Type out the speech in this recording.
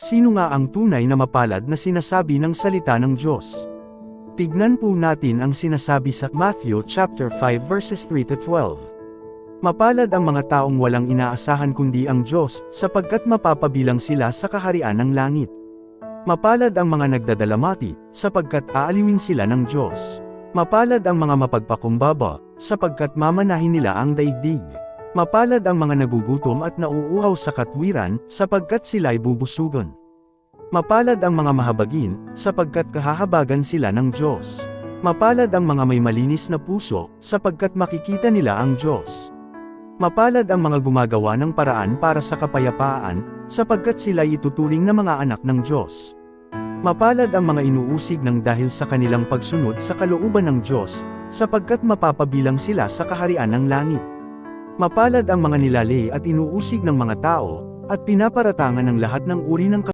Sino nga ang tunay na mapalad na sinasabi ng salita ng Diyos? Tignan po natin ang sinasabi sa Matthew chapter 5 verses 3 to 12. Mapalad ang mga taong walang inaasahan kundi ang Diyos, sapagkat mapapabilang sila sa kaharian ng langit. Mapalad ang mga nagdadalamati, sapagkat aaliwin sila ng Diyos. Mapalad ang mga mapagpakumbaba, sapagkat mamanahin nila ang daigdig. Mapalad ang mga nagugutom at nauuhaw sa katwiran, sapagkat sila'y bubusugon. Mapalad ang mga mahabagin, sapagkat kahahabagan sila ng Diyos. Mapalad ang mga may malinis na puso, sapagkat makikita nila ang Diyos. Mapalad ang mga gumagawa ng paraan para sa kapayapaan, sapagkat sila ituturing na mga anak ng Diyos. Mapalad ang mga inuusig ng dahil sa kanilang pagsunod sa kalooban ng Diyos, sapagkat mapapabilang sila sa kaharian ng langit. Mapalad ang mga nilalay at inuusig ng mga tao, at pinaparatangan ng lahat ng uri ng